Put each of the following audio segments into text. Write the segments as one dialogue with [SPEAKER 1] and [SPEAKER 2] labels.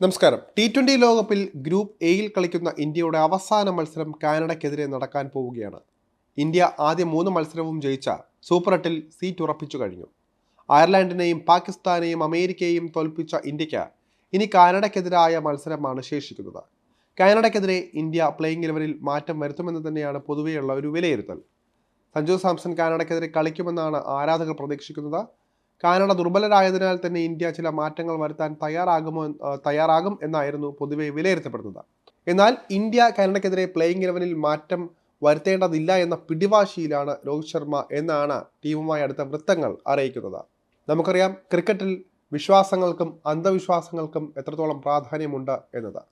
[SPEAKER 1] നമസ്കാരം. T twenty ലോകകപ്പിൽ group എയിൽ കളിക്കുന്ന ഇന്ത്യയുടെ അവസാന മത്സരം കാനഡയ്ക്കെതിരെ നടക്കാൻ പോവുകയാണ്. ഇന്ത്യ ആദ്യ മൂന്ന് മത്സരവും ജയിച്ച സൂപ്പർ എട്ടിൽ സീറ്റ് ഉറപ്പിച്ചു കഴിഞ്ഞു. അയർലൻഡിനെയും പാകിസ്ഥാനെയും അമേരിക്കയെയും തോൽപ്പിച്ച ഇന്ത്യയ്ക്ക് ഇനി കാനഡയ്ക്കെതിരായ മത്സരമാണ് ശേഷിക്കുന്നത്. കാനഡയ്ക്കെതിരെ ഇന്ത്യ പ്ലേയിങ് ഇലവനിൽ മാറ്റം വരുത്തുമെന്ന് തന്നെയാണ് പൊതുവെയുള്ള ഒരു വിലയിരുത്തൽ. സഞ്ജു സാംസൺ കാനഡയ്ക്കെതിരെ കളിക്കുമെന്നാണ് ആരാധകർ പ്രതീക്ഷിക്കുന്നത്. കാനഡ ദുർബലരായതിനാൽ തന്നെ ഇന്ത്യ ചില മാറ്റങ്ങൾ വരുത്താൻ തയ്യാറാകുമോ തയ്യാറാകും എന്നായിരുന്നു പൊതുവെ വിലയിരുത്തപ്പെടുന്നത്. എന്നാൽ ഇന്ത്യ കാനഡയ്ക്കെതിരെ പ്ലേയിങ് ഇലവനിൽ മാറ്റം വരുത്തേണ്ടതില്ല എന്ന പിടിവാശിയിലാണ് രോഹിത് ശർമ്മ എന്നാണ് ടീമുമായി അടുത്ത വൃത്തങ്ങൾ അറിയിക്കുന്നത്. നമുക്കറിയാം ക്രിക്കറ്റിൽ വിശ്വാസങ്ങൾക്കും അന്ധവിശ്വാസങ്ങൾക്കും എത്രത്തോളം പ്രാധാന്യമുണ്ട് എന്നത്.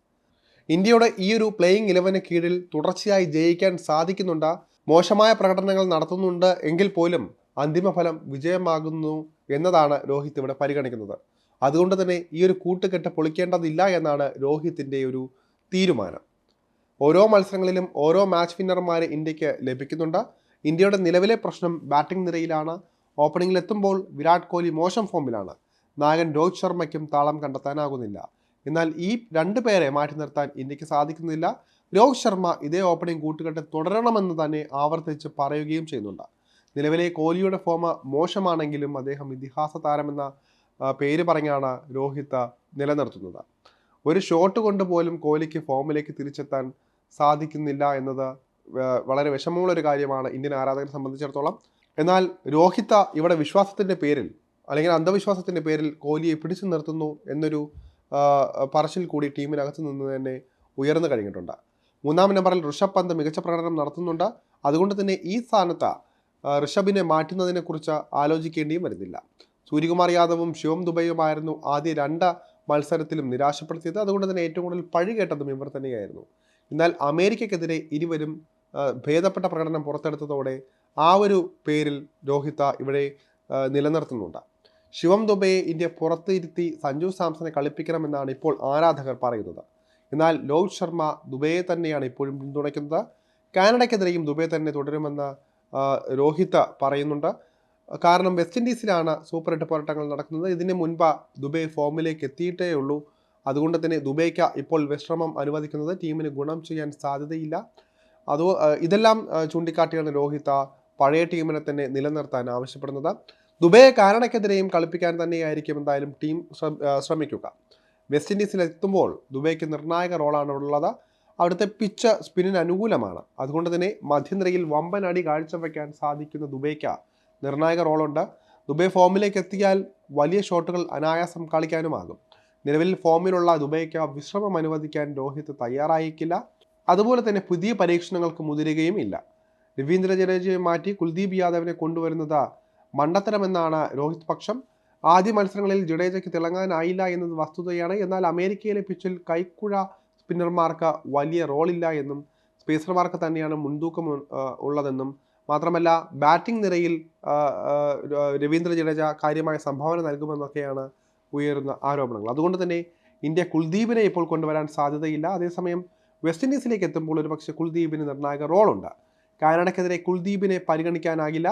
[SPEAKER 1] ഇന്ത്യയുടെ ഈ ഒരു പ്ലേയിങ് ഇലവന് കീഴിൽ തുടർച്ചയായി ജയിക്കാൻ സാധിക്കുന്നുണ്ട്. മോശമായ പ്രകടനങ്ങൾ നടത്തുന്നുണ്ട് എങ്കിൽ പോലും അന്തിമഫലം വിജയമാകുന്നു എന്നതാണ് രോഹിത് ഇവിടെ പരിഗണിക്കുന്നത്. അതുകൊണ്ട് തന്നെ ഈ ഒരു കൂട്ടുകെട്ട് പൊളിക്കേണ്ടതില്ല എന്നാണ് രോഹിത്തിന്റെ ഒരു തീരുമാനം. ഓരോ മത്സരങ്ങളിലും ഓരോ മാച്ച് വിന്നർമാരെ ഇന്ത്യയ്ക്ക് ലഭിക്കുന്നുണ്ട്. ഇന്ത്യയുടെ നിലവിലെ പ്രശ്നം ബാറ്റിംഗ് നിരയിലാണ്. ഓപ്പണിംഗിൽ എത്തുമ്പോൾ വിരാട് കോഹ്ലി മോശം ഫോമിലാണ് നായകൻ രോഹിത് ശർമ്മയ്ക്കും താളം കണ്ടെത്താനാകുന്നില്ല. എന്നാൽ ഈ രണ്ട് പേരെ മാറ്റി നിർത്താൻ ഇന്ത്യയ്ക്ക് സാധിക്കുന്നില്ല. രോഹിത് ശർമ്മ ഇതേ ഓപ്പണിംഗ് കൂട്ടുകെട്ട് തുടരണമെന്ന് തന്നെ ആവർത്തിച്ച് പറയുകയും ചെയ്യുന്നുണ്ട്. നിലവിലെ കോഹ്ലിയുടെ ഫോമ മോശമാണെങ്കിലും അദ്ദേഹം ഇതിഹാസ താരമെന്ന പേര് പറഞ്ഞാണ് രോഹിത് നിലനിർത്തുന്നത്. ഒരു ഷോട്ട് കൊണ്ട് പോലും കോഹ്ലിക്ക് ഫോമിലേക്ക് തിരിച്ചെത്താൻ സാധിക്കുന്നില്ല എന്നത് വളരെ വിഷമമുള്ള ഒരു കാര്യമാണ് ഇന്ത്യൻ ആരാധകരെ സംബന്ധിച്ചിടത്തോളം. എന്നാൽ രോഹിത ഇവിടെ വിശ്വാസത്തിന്റെ പേരിൽ അല്ലെങ്കിൽ അന്ധവിശ്വാസത്തിന്റെ പേരിൽ കോഹ്ലിയെ പിടിച്ചു നിർത്തുന്നു എന്നൊരു പറച്ചിൽ കൂടി ടീമിനകത്ത് നിന്ന് തന്നെ ഉയർന്നു കഴിഞ്ഞിട്ടുണ്ട്. മൂന്നാം നമ്പറിൽ ഋഷഭ് പന്ത് മികച്ച പ്രകടനം നടത്തുന്നുണ്ട്. അതുകൊണ്ട് തന്നെ ഈ സ്ഥാനത്ത് ഋഷഭിനെ മാറ്റുന്നതിനെക്കുറിച്ച് ആലോചിക്കേണ്ടിയും വരുന്നില്ല. സൂര്യകുമാർ യാദവും ശിവം ദുബൈയുമായിരുന്നു ആദ്യ രണ്ട് മത്സരത്തിലും നിരാശപ്പെടുത്തിയത്. അതുകൊണ്ട് തന്നെ ഏറ്റവും കൂടുതൽ പഴി കേട്ടതും ഇവർ തന്നെയായിരുന്നു. എന്നാൽ അമേരിക്കക്കെതിരെ ഇരുവരും ഭേദപ്പെട്ട പ്രകടനം പുറത്തെടുത്തതോടെ ആ ഒരു പേരിൽ രോഹിത ഇവിടെ നിലനിർത്തുന്നുണ്ട്. ശിവം ദുബൈയെ ഇന്ത്യ പുറത്തിരുത്തി സഞ്ജു സാംസനെ കളിപ്പിക്കണമെന്നാണ് ഇപ്പോൾ ആരാധകർ പറയുന്നത്. എന്നാൽ ലോഹിത് ശർമ്മ ദുബൈയെ തന്നെയാണ് ഇപ്പോഴും പിന്തുണയ്ക്കുന്നത്. കാനഡയ്ക്കെതിരെയും ദുബൈ തന്നെ തുടരുമെന്ന് രോഹിത് പറയുന്നുണ്ട്. കാരണം വെസ്റ്റ് ഇൻഡീസിലാണ് സൂപ്പർ എട്ട് പോരാട്ടങ്ങൾ നടക്കുന്നത്. ഇതിന് മുൻപ് ദുബൈ ഫോമിലേക്ക് എത്തിയിട്ടേ ഉള്ളൂ. അതുകൊണ്ട് തന്നെ ദുബൈക്ക് ഇപ്പോൾ വിശ്രമം അനുവദിക്കുന്നത് ടീമിന് ഗുണം ചെയ്യാൻ സാധ്യതയില്ല. അത് ഇതെല്ലാം ചൂണ്ടിക്കാട്ടിയാണ് രോഹിത പഴയ ടീമിനെ തന്നെ നിലനിർത്താൻ ആവശ്യപ്പെടുന്നത്. ദുബൈയെ കാരണക്കെതിരെയും കളിപ്പിക്കാൻ തന്നെയായിരിക്കും എന്തായാലും ടീം ശ്രമിക്കുക. വെസ്റ്റ് ഇൻഡീസിൽ എത്തുമ്പോൾ ദുബൈക്ക് നിർണായക റോളാണ് ഉള്ളത്. അവിടുത്തെ പിച്ച് സ്പിന്നിന് അനുകൂലമാണ്. അതുകൊണ്ട് തന്നെ മധ്യനിരയിൽ വമ്പനടി അടി കാഴ്ചവെക്കാൻ സാധിക്കുന്ന ദുബൈക്ക് നിർണായക റോളുണ്ട്. ദുബൈ ഫോമിലേക്ക് എത്തിയാൽ വലിയ ഷോട്ടുകൾ അനായാസം കളിക്കാനുമാകും. നിലവിൽ ഫോമിലുള്ള ദുബൈക്ക് വിശ്രമം അനുവദിക്കാൻ രോഹിത് തയ്യാറായേക്കില്ല. അതുപോലെ തന്നെ പുതിയ പരീക്ഷണങ്ങൾക്ക് മുതിരുകയും ഇല്ല. രവീന്ദ്ര ജഡേജയെ മാറ്റി കുൽദീപ് യാദവിനെ കൊണ്ടുവരുന്നത് മണ്ടത്തരമെന്നാണ് രോഹിത് പക്ഷം. ആദ്യ മത്സരങ്ങളിൽ ജഡേജയ്ക്ക് തിളങ്ങാനായില്ല എന്നത് വസ്തുതയാണ്. എന്നാൽ അമേരിക്കയിലെ പിച്ചിൽ കൈക്കുഴ സ്പിന്നർമാർക്ക് വലിയ റോളില്ല എന്നും സ്പേസർമാർക്ക് തന്നെയാണ് മുൻതൂക്കം ഉള്ളതെന്നും. മാത്രമല്ല ബാറ്റിംഗ് നിരയിൽ രവീന്ദ്ര ജഡേജ കാര്യമായ സംഭാവന നൽകുമെന്നൊക്കെയാണ് ഉയരുന്ന ആരോപണങ്ങൾ. അതുകൊണ്ട് തന്നെ ഇന്ത്യ കുൽദീപിനെ ഇപ്പോൾ കൊണ്ടുവരാൻ സാധ്യതയില്ല. അതേസമയം വെസ്റ്റ് ഇൻഡീസിലേക്ക് എത്തുമ്പോൾ ഒരുപക്ഷെ കുൽദീപിന് നിർണായക റോളുണ്ട്. കാനഡയ്ക്കെതിരെ കുൽദീപിനെ പരിഗണിക്കാനാകില്ല.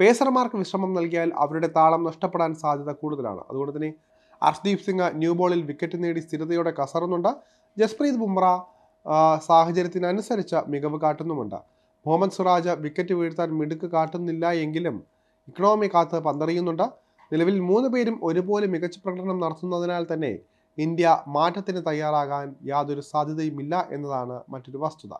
[SPEAKER 1] പേസർമാർക്ക് വിശ്രമം നൽകിയാൽ അവരുടെ താളം നഷ്ടപ്പെടാൻ സാധ്യത കൂടുതലാണ്. അതുകൊണ്ട് തന്നെ ഹർഷ്ദീപ് സിംഗ് ന്യൂ ബോളിൽ വിക്കറ്റ് നേടി സ്ഥിരതയോടെ കസറുന്നുണ്ട്. ജസ്പ്രീത് ബുംറ സാഹചര്യത്തിനനുസരിച്ച മികവ് കാട്ടുന്നുമുണ്ട്. മുഹമ്മദ് സുറാജ് വിക്കറ്റ് വീഴ്ത്താൻ മിടുക്ക് കാട്ടുന്നില്ല എങ്കിലും ഇക്കണോമി കാത്ത് പന്തറിയുന്നുണ്ട്. നിലവിൽ മൂന്ന് പേരും ഒരുപോലെ മികച്ച പ്രകടനം നടത്തുന്നതിനാൽ തന്നെ ഇന്ത്യ മാറ്റത്തിന് തയ്യാറാകാൻ യാതൊരു സാധ്യതയുമില്ല എന്നതാണ് മറ്റൊരു വസ്തുത.